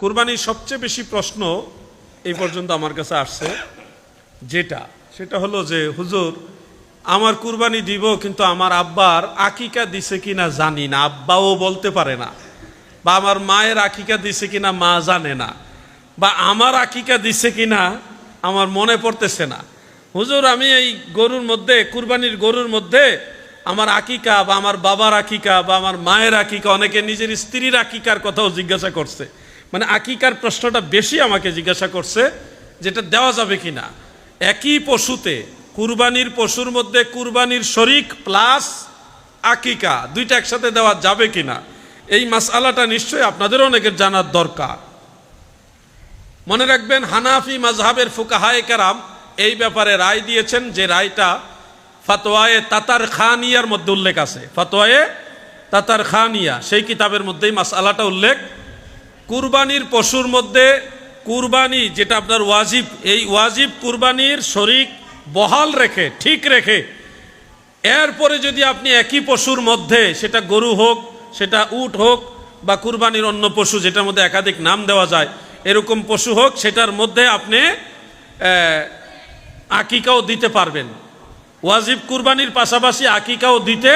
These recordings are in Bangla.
কুরবানির সবচেয়ে বেশি প্রশ্ন এই পর্যন্ত আমার কাছে আসছে। যেটা, সেটা হলো যে, হুজুর, আমার কুরবানি দিব, কিন্তু আমার আব্বার আকিকা দিছে কিনা জানি না, আব্বাও বলতে পারে না। বা আমার মায়ের আকিকা দিছে কিনা মা জানে না। বা আমার আকিকা দিছে কিনা আমার মনে পড়তেছে না। হুজুর, আমি এই গরুর মধ্যে, কুরবানির গরুর মধ্যে আমার আকিকা বা আমার বাবার আকিকা বা আমার মায়ের আকিকা, অনেকে নিজের স্ত্রীর আকিকার কথাও জিজ্ঞাসা করছে। মানে আকিকার প্রশ্নটা বেশি আমাকে জিজ্ঞাসা করছে, যেটা দেওয়া যাবে কিনা। একই পশুতে, কুরবানির পশুর মধ্যে কুরবানির শরিক প্লাস আকিকা, দুইটা একসাথে দেওয়া যাবে কিনা, এই মাসআলাটা নিশ্চয়ই আপনাদের অনেকের জানার দরকার। মনে রাখবেন, হানাফি মাজহাবের ফুকাহায়ে কারাম এই ব্যাপারে রায় দিয়েছেন যে রায়টা ফাতোয়ায়ে তাতার খানিয়ার মধ্যে উল্লেখ আছে। ফাতোয়ায়ে তাতার খানিয়া সেই কিতাবের মধ্যেই মাসআলাটা উল্লেখ কুরবানির পশুর মধ্যে কুরবানি, যেটা আপনার ওয়াজিব, এই ওয়াজিব কুরবানির শরিক বহাল রেখে, ঠিক রেখে, এরপরে যদি আপনি একই পশুর মধ্যে, সেটা গরু হোক, সেটা উট হোক, বা কুরবানির অন্য পশু, যেটার মধ্যে একাধিক নাম দেওয়া যায়, এরকম পশু হোক, সেটার মধ্যে আপনি আকিকাও দিতে পারবেন। ওয়াজিব কুরবানির পাশাপাশি আকিকাও দিতে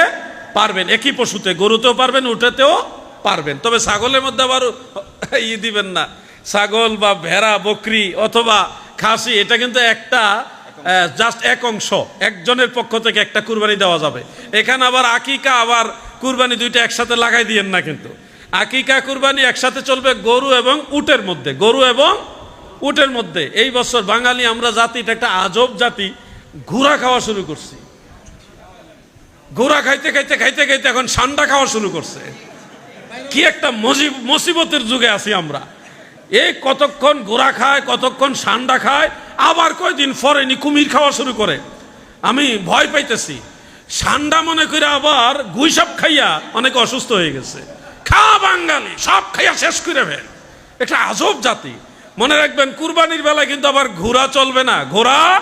পারবেন, একই পশুতে, গরুতেও পারবেন উঠেতেও পারবেন। তবে ছাগলের মধ্যে আবার ই দিবেন না। ছাগল বা ভেড়া, বকরি অথবা খাসি, এটা কিন্তু একটা জাস্ট এক অংশ। একজনের পক্ষ থেকে একটা কুরবানি দেওয়া যাবে। এখানে আবার আকিকা আবার কুরবানি দুইটা একসাথে লাগাই দিয়েন না কিন্তু। আকিকা কুরবানি একসাথে চলবে গরু এবং উটের মধ্যে। গরু এবং উটের মধ্যে। এই বছর বাঙালি, আমরা জাতি, এটা একটা আজব জাতি। ঘোড়া খাওয়া শুরু করছি। ঘোড়া খাইতে খাইতে খাইতে খাইতে এখন সান্ডা খাওয়া শুরু করছে। কি একটা মুসিবতের যুগে আছি আমরা। এই কতক্ষণ ঘোড়া খায়, কতক্ষণ সান্ডা খায়, আবার কয়দিন ফরেনি কুমির খাওয়া শুরু করে। আমি ভয় পাইতেছি। সান্ডা মনে করে আবার গুইসাপ খাইয়া অনেক অসুস্থ হয়ে গেছে। খা বাঙালি, সব খাইয়া শেষ করে ফেল। একটা আজব জাতি। মনে রাখবেন, কুরবানির বেলায় কিন্তু আবার ঘোড়া চলবে না। ঘোড়া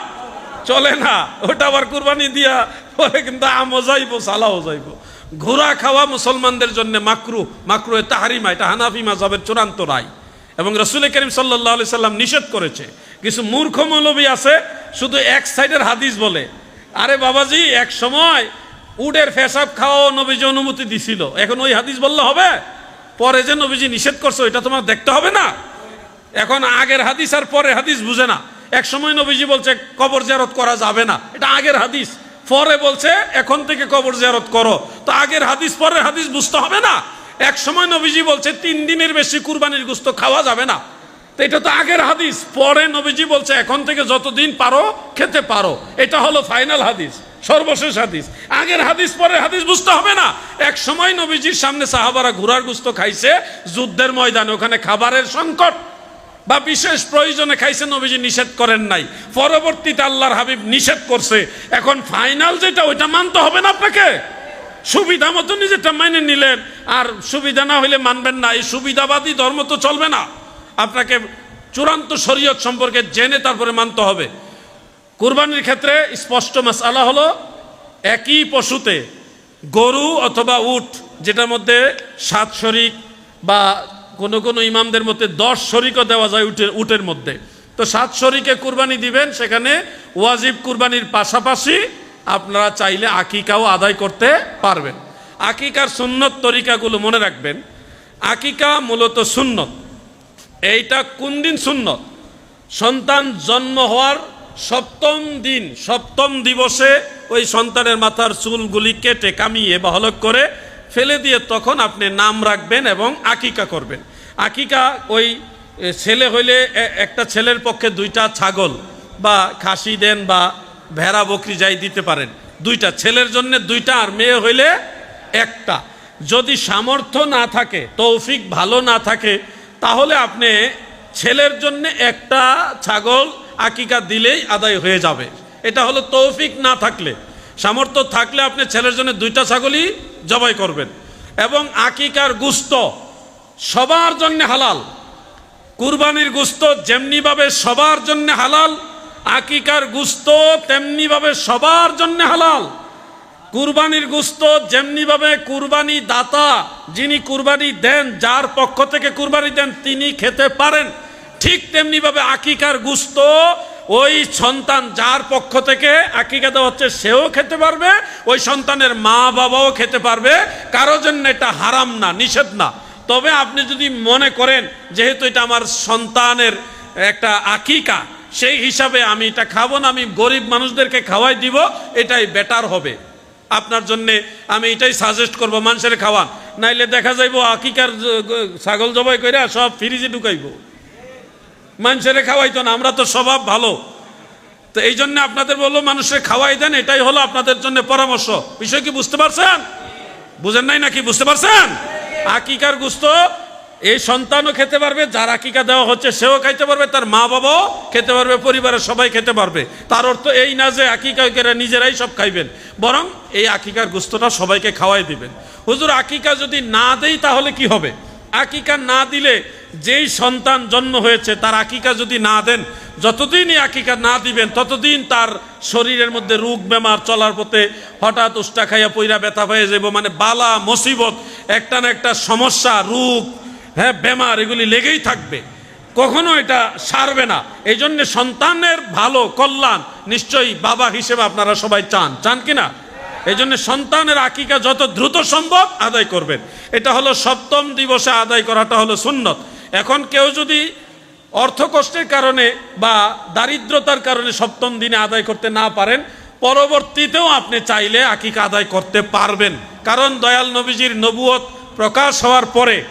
চলে না। ওটা আবার কুরবানি দিয়া পরে কিন্তু আমও যাইবো, সালাও যাইবো। ঘোড়া খাওয়া মুসলমানদের জন্য মাকরু মাকরু এ তাহারিমা, এটা হানাফি মাজাবের চূড়ান্ত রায়। এবং রসুল করিম সাল্লাহ সাল্লাম নিষেধ করেছে। কিছু মূর্খ মৌলবী আছে, শুধু এক সাইডের হাদিস বলে। আরে বাবাজি, এক সময় উডের ফেসাব খাওয়াও নবীজি অনুমতি দিছিল। এখন ওই হাদিস বললে হবে? পরে যে নবীজি নিষেধ করছে, ওইটা তোমার দেখতে হবে না? এখন আগের হাদিস আর পরে হাদিস বুঝে না। এক সময় নবীজি বলছে, কবর জিয়ারত করা যাবে না। এটা আগের হাদিস। পরে বলছে, এখন থেকে কবর জিয়ারত করো। তো আগের হাদিস, পরের হাদিস বুঝতে হবে না। এক সময় নবীজি বলছে, তিন দিনের বেশি কুরবানির গুস্ত খাওয়া যাবে না। তো এটা তো আগের হাদিস, পরে নবীজি বলছে, এখন থেকে যতদিন পারো, খেতে পারো। এটা হলো ফাইনাল হাদিস, সর্বশেষ হাদিস। আগের হাদিস, পরের হাদিস বুঝতে হবে না। এক সময় নবীজির সামনে সাহাবারা ঘোড়ার গুস্ত খাইছে, যুদ্ধের ময়দানে, ওখানে খাবারের সংকট। বা বিশেষ প্রয়োজনে খাইছে, নবীজি নিষেধ করেন নাই। পরবর্তীতে আল্লাহর হাবিব নিষেধ করছে। এখন ফাইনাল যেটা, ওইটা মানতে হবে না আপনাকে। সুবিধা মতো নিজেরটা মেনে নিলেন। আর সুবিধা না হইলে মানবেন না, এই সুবিধাবাদী ধর্ম তো চলবে না। আপনাকে চূড়ান্ত শরীয়ত সম্পর্কে জেনে তারপরে মানতে হবে। কুরবানির ক্ষেত্রে স্পষ্ট মাসালা হলো, একই পশুতে গরু অথবা উট, যেটার মধ্যে সাত শরিক বা কোনো কোনো ইমামদের মধ্যে দশ শরিকও দেওয়া যায় উটের উটের মধ্যে। তো সাত শরিকে কুরবানি দিবেন, সেখানে ওয়াজিব কুরবানির পাশাপাশি আপনারা চাইলে আকিকাও আদায় করতে পারবেন। আকিকার সুন্নত তরিকাগুলো মনে রাখবেন। আকিকা মূলত সুন্নত। এইটা কোন দিন সুন্নত? সন্তান জন্ম হওয়ার সপ্তম দিন, সপ্তম দিবসে ওই সন্তানের মাথার চুলগুলি কেটে কামিয়ে বা হলক করে ফেলে দিয়ে তখন আপনি নাম রাখবেন এবং আকিকা করবেন। আকিকা ওই ছেলে হইলে একটা ছেলের পক্ষে দুইটা ছাগল বা খাসি দেন বা ভেড়া বকরি যাই দিতে পারেন। দুইটা ছেলের জন্য দুইটা আর মেয়ে হইলে একটা। যদি সামর্থ্য না থাকে, তৌফিক ভালো না থাকে, তাহলে আপনি ছেলের জন্য একটা ছাগল আকিকা দিলেই আদায় হয়ে যাবে। এটা হলো তৌফিক না থাকলে। সামর্থ্য থাকলে আপনি ছেলের জন্য দুইটা ছাগলই জবাই করবেন। এবং আকিকার গুস্ত সবার জন্য হালাল। কুরবানির গুস্ত যেমনিভাবে সবার জন্য হালাল আকিকার গুস্ত তেমনিভাবে সবার জন্য হালাল। কুরবানির গুস্ত যেমনিভাবে কুরবানি দাতা যিনি কুরবানি দেন, যার পক্ষ থেকে কুরবানি দেন, তিনি খেতে পারেন। ঠিক তেমনিভাবে আকিকার গুস্ত ওই সন্তান যার পক্ষ থেকে আকিকা দেওয়া হচ্ছে, সেও খেতে পারবে, ওই সন্তানের মা বাবাও খেতে পারবে। কারও জন্য এটা হারাম না, নিষেধ না। তবে আপনি যদি মনে করেন, যেহেতু এটা আমার সন্তানের একটা আকিকা সেই হিসাবে আমি এটা খাব না, আমি গরিব মানুষদেরকে খাওয়াই দিব, এটাই বেটার হবে। আপনার জন্যে আমি এটাই সাজেস্ট করব, মানুষের খাওয়ান। নাইলে দেখা যাইব, আকিকার ছাগল জবাই করে সব ফ্রিজে ঢুকাইব। মানুষের খাওয়াইতো না, আমরা তো স্বভাব ভালো। তো এই জন্য আপনাদের বলল, মানুষের খাওয়াই দেন, এটাই হলো আপনাদের জন্য পরামর্শ। বিষয় কি, বুঝতে পারছেন? বুঝেন নাই নাকি, বুঝতে পারছেন? আকিকার গুস্ত এই সন্তানও খেতে পারবে, যার আকিকা দেওয়া হচ্ছে, সেও খাইতে পারবে, তার মা বাবাও খেতে পারবে, পরিবারের সবাই খেতে পারবে। তার অর্থ এই না যে আকিকা করে নিজেরাই সব খাইবেন, বরং এই আকিকার গুস্তটা সবাইকে খাওয়াই দিবেন। হুজুর, আকিকা যদি না দেই তাহলে কি হবে? আকিকা না দিলে যেই সন্তান জন্ম হয়েছে, তার আকিকা যদি না দেন, যতদিনই আকিকা না দিবেন, ততদিন তার শরীরের মধ্যে রোগ বেমার চলার পথে হঠাৎ উষ্টা খাইয়া পইরা ব্যথা হয়ে যাব মানে বালা, মুসিবত, একটা না একটা সমস্যা, রোগ হ্যাঁ বেমার, এগুলি লেগেই থাকবে। কখনো এটা সারবে না। এই জন্য সন্তানের ভালো কল্যাণ নিশ্চয়ই বাবা হিসেবে আপনারা সবাই চান। চান কি না? এই জন্য সন্তানের আকিকা যত দ্রুত সম্ভব আদায় করবেন। এটা হলো সপ্তম দিবসে আদায় করাটা হলো সুন্নত। এখন কেউ যদি অর্থ কষ্টের কারণে বা দারিদ্রতার কারণে সপ্তম দিনে আদায় করতে না পারেন, পরবর্তীতেও আপনি চাইলে আকিকা আদায় করতে পারবেন। কারণ দয়াল নবীজির নবুয়ত প্রকাশ হওয়ার পরে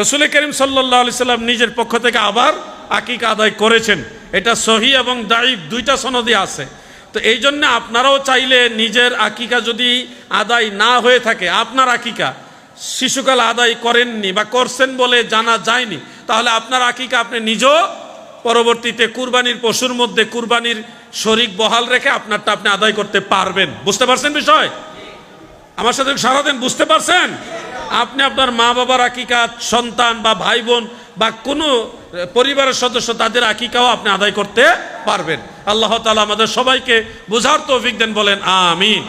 রসুল করিম সাল্লাহ আলি সাল্লাম নিজের পক্ষ থেকে আবার আকিকা আদায় করেছেন। এটা সহি এবং দায়ীব দুইটা সনদে আছে। তো এই জন্য আপনারাও চাইলে নিজের আকিকা যদি আদায় না হয়ে থাকে, আপনার আকিকা শিশুকাল আদায় করেননি বা করছেন বলে জানা যায়নি, তাহলে আপনার আকিকা আপনি নিজেও পরবর্তীতে কুরবানির পশুর মধ্যে কুরবানির শরিক বহাল রেখে আপনারটা আপনি আদায় করতে পারবেন। বুঝতে পারছেন বিষয়? আমার সাথে সারাদিন বুঝতে পারছেন? আপনি আপনার মা বাবার আকিকা সন্তান বা ভাই বোন বা কোনো পরিবারের সদস্য, তাদের আকিকাও আপনি আদায় করতে পারবেন। আল্লাহ তালা আমাদের সবাইকে বুঝার তৌফিক দেন, বলেন, আমিন।